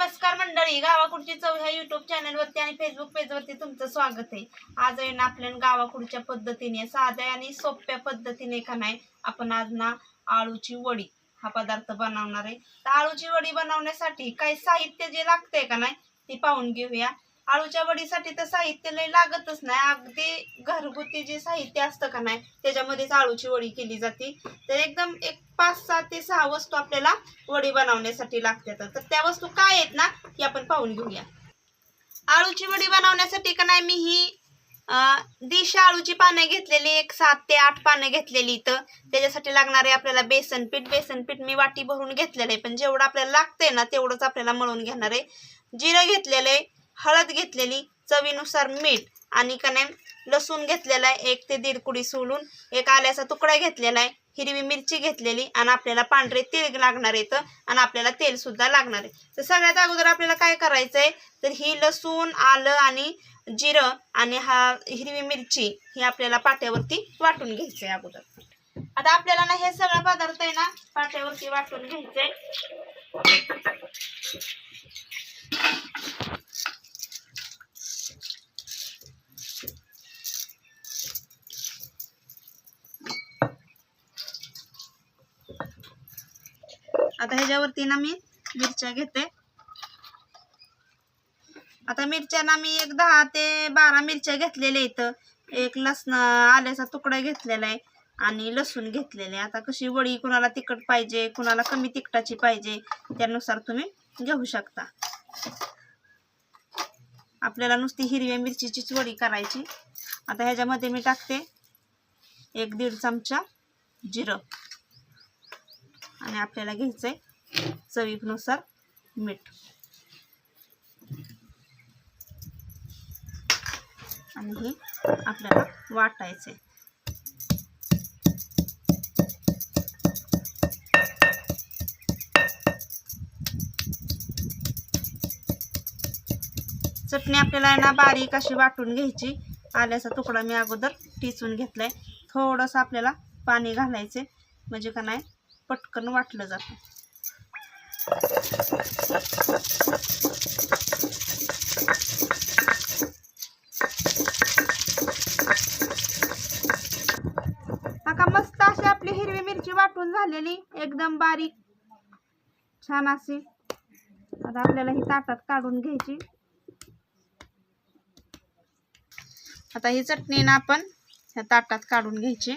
नमस्कार मंडळी गावाकुडची चव ह्या युट्यूब चॅनलवरती आणि फेसबुक पेजवरती तुमचं स्वागत आहे. आज आहे ना आपल्या गावाकुडच्या पद्धतीने साध्या आणि सोप्या पद्धतीने का नाही आपण आज ना आळूची वडी हा पदार्थ बनवणार आहे. तर आळूची वडी बनवण्यासाठी काही साहित्य जे लागतंय का नाही ते पाहून घेऊया. आळूच्या वडीसाठी तर साहित्य लय लागतच नाही. अगदी घरगुती जे साहित्य असतं का नाही त्याच्यामध्येच आळूची वडी केली जाते. तर एकदम एक पाच सहा ते सहा वस्तू आपल्याला वडी बनवण्यासाठी लागतात. तर त्या वस्तू काय आहेत ना ती आपण पाहून घेऊया. आळूची वडी बनवण्यासाठी का नाही मी ही अं, दिश आळूची पानं घेतलेली एक सात ते आठ पानं घेतलेली इथं. त्याच्यासाठी लागणारे आपल्याला बेसन पीठ बेसन पीठ मी वाटी भरून घेतलेलं आहे. पण जेवढं आपल्याला लागतंय ना तेवढंच आपल्याला मळून घेणार आहे. जिरं घेतलेलं आहे. हळद घेतलेली चवीनुसार मीठ आणि का नाही लसूण घेतलेला आहे एक ते दीड कुडी सोलून एक आल्याचा तुकडा घेतलेला आहे हिरवी मिरची घेतलेली आणि आपल्याला पांढरे तेल लागणार आहे आणि आपल्याला तेल सुद्धा लागणार आहे. तर सगळ्यात अगोदर आपल्याला काय करायचं आहे तर ही लसूण आलं आणि जिरं आणि हा हिरवी मिरची ही आपल्याला पाट्यावरती वाटून घ्यायचं आहे अगोदर. आता आपल्याला ना हे सगळं पदार्थ आहे ना पाट्यावरती वाटून घ्यायचंय. आता ह्याच्यावरती ना मी मिरच्या घेते. आता मिरच्या ना मी एक दहा ते बारा मिरच्या घेतलेल्या इथं. एक लसण आल्याचा तुकडा घेतलेला आहे आणि लसूण घेतलेले आहे. आता कशी वडी कुणाला तिखट पाहिजे कुणाला कमी तिखटाची पाहिजे त्यानुसार तुम्ही घेऊ शकता. आपल्याला नुसती हिरव्या मिरचीचीच वडी करायची. आता ह्याच्यामध्ये मी टाकते एक दीड चमचा जिरं. आणि आपल्याला घ्यायचं आहे चवीनुसार मीठ. आणि हे आपल्याला वाटायचंय. चटणी आपल्याला आहे ना बारीक अशी वाटून घ्यायची. आल्याचा तुकडा मी अगोदर टिचून घेतलाय. थोडंसं आपल्याला पाणी घालायचे म्हणजे का नाही? पटकन वाटलं जातं. आता मस्त अशी आपली हिरवी मिरची वाटून झालेली. एकदम बारीक. छान अशी. आता आपल्याला ही ताटात काढून घ्यायची. आता ही चटणी ना आपण ह्या ताटात काढून घ्यायची.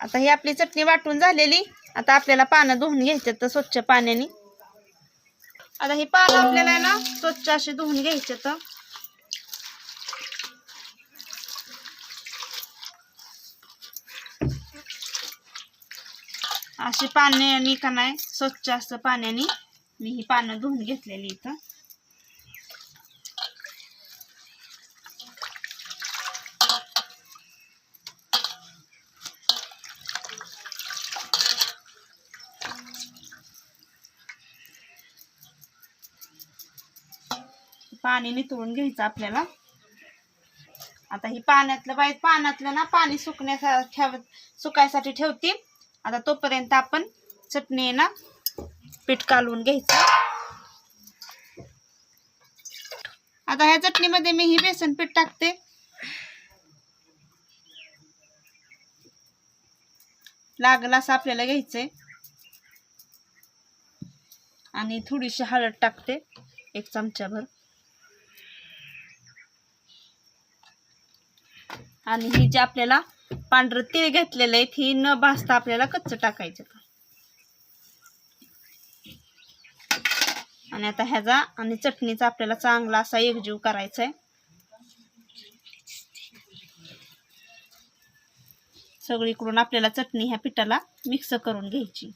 आता ही आपली चटणी वाटून झालेली. आता आपल्याला पानं धुवून घ्यायचे तर स्वच्छ पाण्याने. आता ही पानं आपल्याला आहे ना स्वच्छ अशी धुवून घ्यायचे तर अशी पाण्याने का नाही स्वच्छ असं पाण्याने मी ही पानं धुवून घेतलेली इथं. पाणी नितळून घ्यायचं आपल्याला. आता ही पाण्यातलं बाई पाण्यातलं ना पाणी सुकण्यासा ठेव सुकायसाठी ठेवते. आता तोपर्यंत आपण चटणी ना पीठ कालवून घ्यायचं. आता ह्या चटणीमध्ये मी ही बेसन पीठ टाकते. लागलं असं आपल्याला घ्यायचंय. आणि थोडीशी हळद टाकते एक चमचाभर. आणि ही जे आपल्याला पांढरं तीळ घेतलेलं आहे ही न भाजता आपल्याला कच्चं टाकायचं आणि आता ह्याचा आणि चटणीचा आपल्याला चांगला असा एकजीव करायचा आहे. सगळीकडून आपल्याला चटणी ह्या पिठाला मिक्स करून घ्यायची.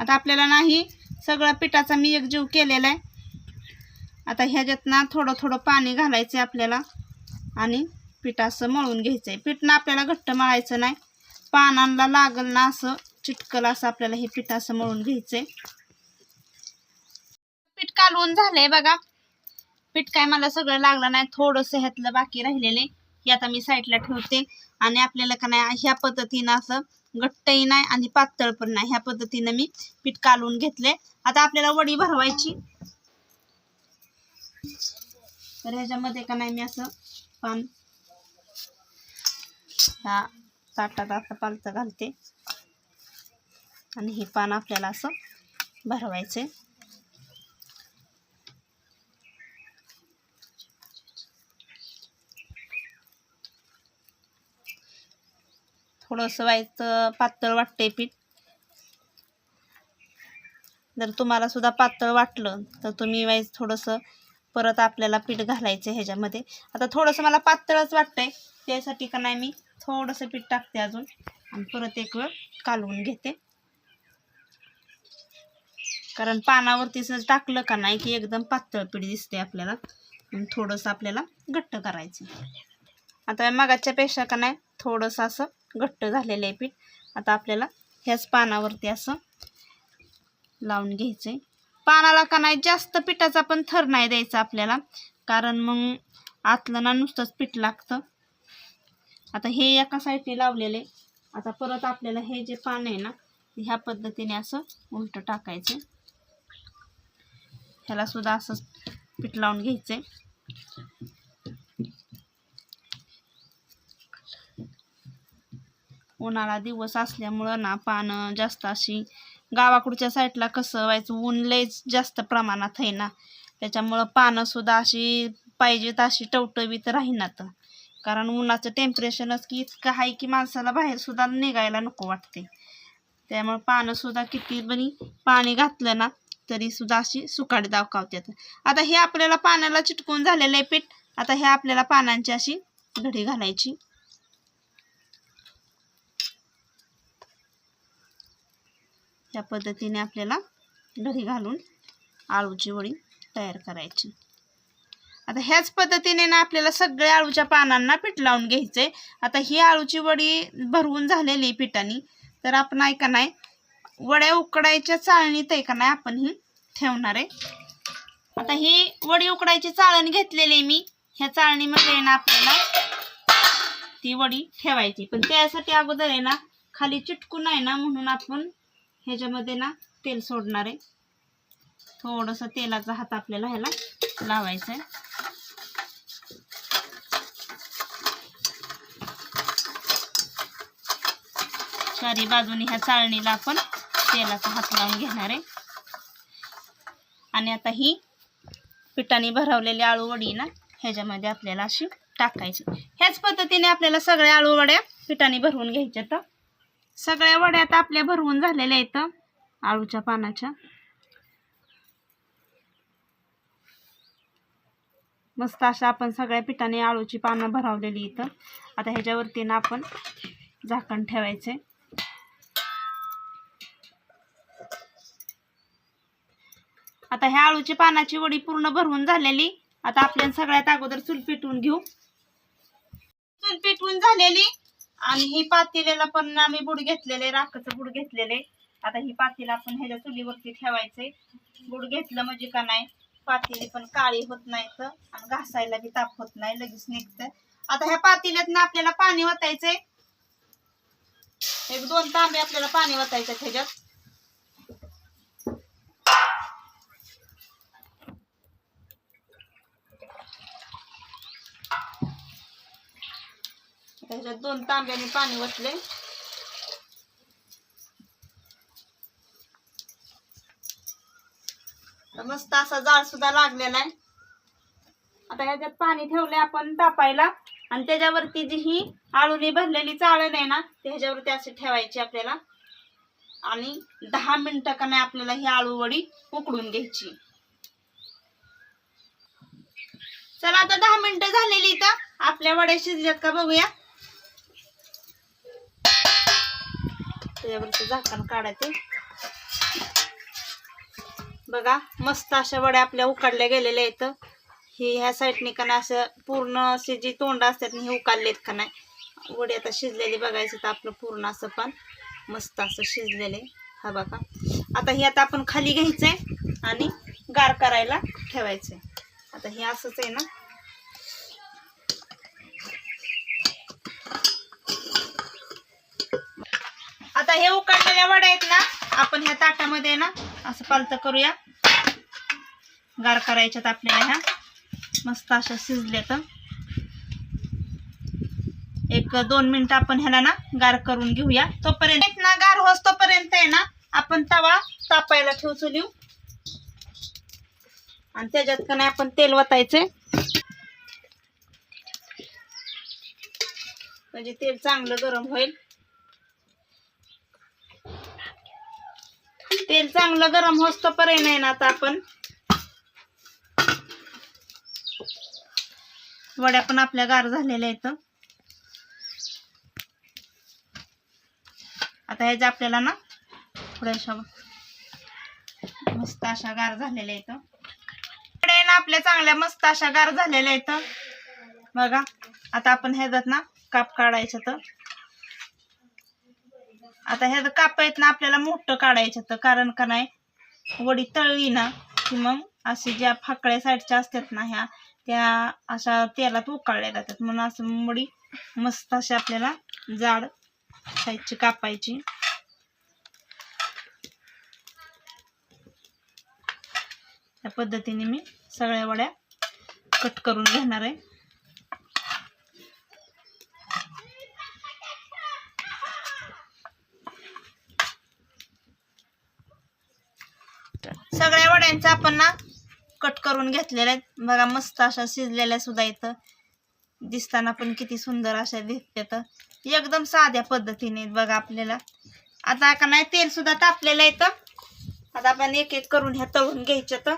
आता आपल्याला नाही सगळ्या पिठाचा मी एकजीव केलेला आहे. आता ह्याच्यात ना थोडं थोडं पाणी घालायचं आहे आपल्याला आणि पीठ असं मळून घ्यायचं आहे पीठ ना आपल्याला घट्ट मळायचं नाही. पानांना लागल ना असं चिटकल असं आपल्याला हे पीठ असं मळून घ्यायचंय. पीठ कालवून झालंय बघा. पीठ काय मला सगळं लागलं नाही. थोडंसं ह्यातलं बाकी राहिलेले हे आता मी साईडला ठेवते. आणि आपल्याला का नाही ह्या पद्धतीनं असं घट्टही नाही आणि पातळ पण नाही. ह्या पद्धतीनं मी पीठ कालवून घेतले आता आपल्याला वडी भरवायची. तर ह्याच्यामध्ये का नाही मी असं पान ह्या ताटात असं पालतं घालते. आणि हे पान आपल्याला असं भरवायचे थोडंसं व्हायचं पातळ वाटतंय पीठ. जर तुम्हाला सुद्धा पातळ वाटलं तर तुम्ही वाईज थोडंसं परत आपल्याला पीठ घालायचं ह्याच्यामध्ये. आता थोडंसं मला पातळच वाटतंय. त्यासाठी का नाही मी थोडंसं पीठ टाकते अजून. आणि परत एक वेळ कालवून घेते. कारण पानावरतीच टाकलं का नाही की एकदम पातळ पीठ दिसते आपल्याला. थोडंसं आपल्याला घट्ट करायचं आता मगाच्या पेक्षा का नाही थोडंसं असं घट्ट झालेलं आहे पीठ. आता आपल्याला ह्याच पानावरती असं लावून घ्यायचं आहे पानाला का नाही जास्त पिठाचा पण थर नाही द्यायचा आपल्याला. कारण मग आतलं ना नुसतंच पीठ लागतं. आता हे एका साईडने लावलेले. आता परत आपल्याला हे जे पान आहे ना ह्या पद्धतीने असं उलट टाकायचं. ह्याला सुद्धा असंच पीठ लावून घ्यायचंय. उन्हाळा दिवस असल्यामुळं ना पानं जास्त अशी गावाकडच्या साईडला कसं व्हायचं? ऊन लयच जास्त प्रमाणात आहे ना. त्याच्यामुळं पानं सुद्धा अशी पाहिजेत अशी टवटवीत राहीनात. कारण उन्हाचं टेम्परेचरच की इतकं आहे की माणसाला बाहेर सुद्धा निघायला नको वाटते त्यामुळे पानं सुद्धा किती बनी पाणी घातलं ना तरी सुद्धा अशी सुकाडी दावकावतात आता हे आपल्याला पाण्याला चिटकून झालेलं आहे पीठ. आता हे आपल्याला पानांची अशी घडी घालायची. या पद्धतीने आपल्याला घरी घालून आळूची वडी तयार करायची. आता ह्याच पद्धतीने ना आपल्याला सगळ्या आळूच्या पानांना पीठ लावून घ्यायचंय. आता ही आळूची वडी भरवून झालेली आहे पिठानी. तर आपण ऐका नाही वड्या उकडायच्या चाळणीत आहे का नाही आपण ही ठेवणार आहे. आता ही वडी उकडायची चाळण घेतलेली आहे मी. ह्या चाळणीमध्ये ना आपल्याला ती वडी ठेवायची. पण त्यासाठी अगोदर आहे ना खाली चिटकून आहे ना म्हणून आपण ह्याच्यामध्ये ना तेल सोडणार आहे. थोडंसं तेलाचा हात आपल्याला ह्याला लावायचा आहे चारी बाजूनी ह्या चाळणीला आपण तेलाचा हात लावून घेणार आहे. आणि आता ही पिठाने भरवलेली आळू वडी ना ह्याच्यामध्ये आपल्याला अशी टाकायची. ह्याच पद्धतीने आपल्याला सगळ्या आळूवड्या पिठाने भरवून घ्यायच्या. तर सगळ्या वड्या आता आपल्या भरवून झालेल्या आहेत आळूच्या पानाच्या. मस्त अशा आपण सगळ्या पिठाने आळूची पानं भरावलेली इथं. आता ह्याच्यावरती ना आपण झाकण ठेवायचे. आता ह्या आळूची पानाची वडी पूर्ण भरवून झालेली. आता आपल्याला सगळ्यात अगोदर चूल पिटवून घेऊ. चूल पिटवून झालेली. आणि ही पातेल्याला पण आम्ही बुड घेतलेले राखाचं बुड घेतलेले. आता ही पातेला आपण ह्याच्या चुलीवरती ठेवायचे. बुड घेतलं म्हणजे का नाही पातेली पण काळी होत नाहीत आणि घासायला बी ताप होत नाही लगेच निघतं आता ह्या पातेल्यात ना आपल्याला पाणी वतायचंय. एक दोन तांबे आपल्याला पाणी वतायचं ह्याच्यात. त्याच्यात दोन तांब्याने पाणी वतले मस्त असा जाळ सुद्धा लागलेला आहे. आता ह्याच्यात पाणी ठेवले आपण तापायला. आणि त्याच्यावरती जी ही आळूनी भरलेली चाळण आहे ना त्याच्यावरती ह्याच्यावरती अशी ठेवायची आपल्याला. आणि दहा मिनिटं का नाही आपल्याला ही आळू वडी उकडून घ्यायची. चला आता दहा मिनिटं झालेली तर आपल्या वड्या शिजल्यात का बघूया. त्याच्यावरचं झाकण काढायचे. बघा मस्त अशा वड्या आपल्या उकडल्या गेलेल्या आहेत. ही ह्या साईडने का नाही असं पूर्ण असे जी तोंड असतात ना हे उकाडलेत का नाही. वडी आता शिजलेली बघायचं तर आपलं पूर्ण असं पण मस्त असं शिजलेले हा बघा. आता हे आता आपण खाली घ्यायचंय आणि गार करायला ठेवायचंय. आता हे असंच आहे ना. आता हे उकडलेल्या वड्या आहेत ना आपण ह्या ताटामध्ये ना असं पालतं करूया. गार करायच्यात आपल्याला ह्या. मस्त अशा शिजल्या तर. एक दोन मिनिटं आपण ह्याला ना गार करून घेऊया. तोपर्यंत ना गार होस तोपर्यंत आहे ना आपण तवा तापायला ठेवू चुलीव आणि त्याच्यात का नाही आपण तेल वतायचे म्हणजे तेल चांगलं गरम होईल. तेल चांगलं गरम होस तोपर्यंत आहे ना आता आपण. वड्या पण आपल्या गार झालेल्या आहेत. आता ह्याच्या आपल्याला ना थोड्याशा मस्त अशा गार झालेल्या आहेत. वड्या ना आपल्या चांगल्या मस्त अशा गार झालेल्या आहेत. बघा आता आपण ह्याच्यात ना काप काढायचं तर. आता ह्या कापायत ना आपल्याला मोठं काढायचं तर कारण का नाही? वडी तळली ना की मग असे ज्या फाकड्या साईडच्या असतात ना ह्या त्या अशा तेलात उकाळल्या जातात. म्हणून असं वडी मस्त अशी आपल्याला जाड साईजची कापायची. त्या पद्धतीने मी सगळ्या वड्या कट करून घेणार आहे. सगळ्या वड्यांचा आपण ना कट करून घेतलेल्या आहेत. बघा मस्त अशा शिजलेल्या सुद्धा इथं दिसताना पण किती सुंदर अशा दिसतात एकदम साध्या पद्धतीने बघा आपल्याला. आता का नाही तेल सुद्धा तापलेलं येतं आता आपण एक एक करून ह्या तळून घ्यायच्या तर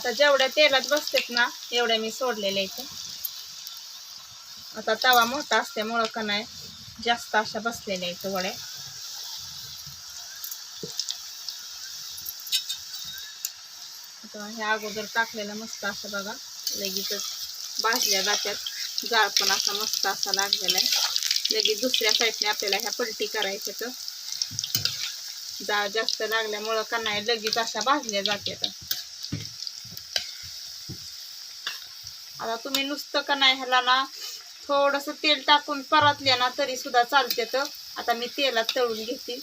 आता जेवढ्या तेलात बसतात ना एवढ्या मी सोडलेल्या इथे. आता तवा मोठा असल्यामुळं का नाही जास्त अशा बसलेल्या इथं वड्या. आता ह्या अगोदर टाकलेल्या मस्त असं बघा लगेचच भाजल्या जात्यात. जाळ पण असा मस्त असा लागलेला आहे. लगेच दुसऱ्या साईडने आपल्याला ह्या पलटी करायच्या तर. जाळ जास्त लागल्यामुळं का नाही लगेच अशा भाजल्या जात्यात. आता तुम्ही नुसतं का नाही ह्याला ना थोडंसं तेल टाकून परतल्या ना तरी सुद्धा चालते तर. आता मी तेलात तळून घेते.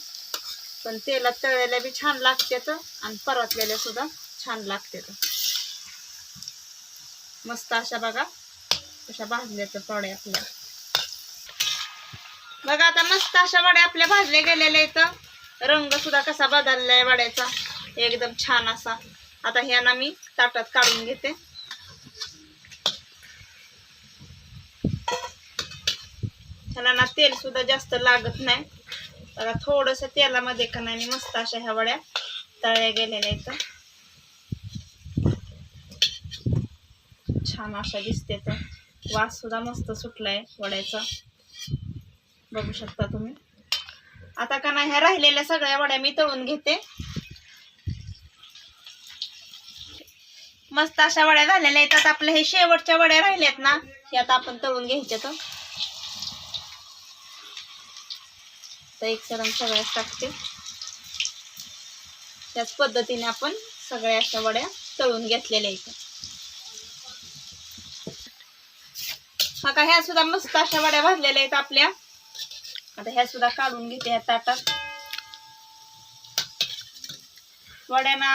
पण तेलात तळलेल्या बी छान लागतात आणि परतलेल्या सुद्धा छान लागतात मस्त अशा बघा. अशा भाजल्या तर आपल्या. बघा आता मस्त अशा वड्या आपल्या भाजल्या गेलेल्या इथं रंग सुद्धा कसा बदललाय वड्याचा. एकदम छान असा. आता ह्याना मी ताटात काढून घेते. ह्याला ना तेल सुद्धा जास्त लागत नाही. बघा थोडस तेलामध्ये का नाही मस्त अशा ह्या वड्या तळ्या गेलेल्या आहेत. छान अशा दिसते तर वास सुद्धा मस्त सुटलाय वड्याचा. बघू शकता तुम्ही. आता का नाही ह्या राहिलेल्या सगळ्या वड्या मी तळून घेते. मस्त अशा वड्या झालेल्या आहेत. आता आपल्या हे शेवटच्या वड्या राहिल्यात ना हे आता आपण तळून घ्यायच्या तर तर एक सरम सगळ्याच टाकते. त्याच पद्धतीने आपण सगळ्या अशा वड्या तळून घेतलेल्या इथं का ह्या सुद्धा मस्त अशा वड्या भाजलेल्या आहेत आपल्या. आता ह्या सुद्धा काढून घेते ह्या ताटात. वड्याना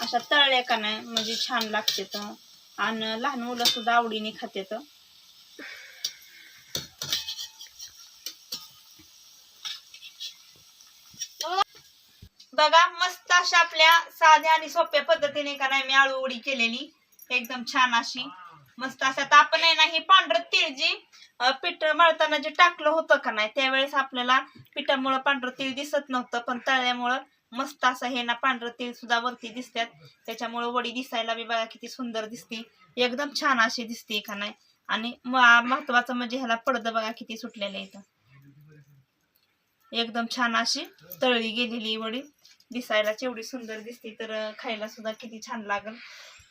अशा तळल्या का नाही म्हणजे छान लागते तर. आणि लहान मुलं सुद्धा आवडीने खाते तर. बघा मस्त अशा आपल्या साध्या आणि सोप्या पद्धतीने का नाही मी आळू उडी केलेली. एकदम छान अशी. मस्त अशा तर आपण आहे ना हे पांढरं तीळ जी पीठ मळताना जे टाकलं होतं का नाही त्यावेळेस आपल्याला पिठामुळं पांढरं तीळ दिसत नव्हतं पण तळल्यामुळं मस्त असं हे ना पांढरं तीळ सुद्धा वरती दिसतात त्याच्यामुळं वडी दिसायला बी बघा किती सुंदर दिसते. एकदम छान अशी दिसते का नाही. आणि महत्वाचं म्हणजे ह्याला पडदं बघा किती सुटलेलं इथं एकदम छान अशी तळली गेलेली वडी. दिसायला एवढी सुंदर दिसते तर खायला सुद्धा किती छान लागल.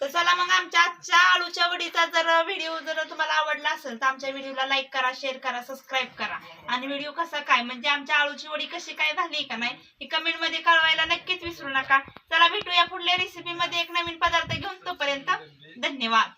तर चला मग आमच्या आजच्या आळूच्या वडीचा जर व्हिडिओ जर तुम्हाला आवडला असेल तर आमच्या व्हिडिओला लाईक करा शेअर करा सबस्क्राईब करा. आणि व्हिडिओ कसा काय? म्हणजे आमच्या आळूची वडी कशी काय झाली का नाही हे कमेंटमध्ये कळवायला नक्कीच विसरू नका. चला भेटूया पुढल्या रेसिपी मध्ये. एक नवीन पदार्थ घेऊन तोपर्यंत धन्यवाद.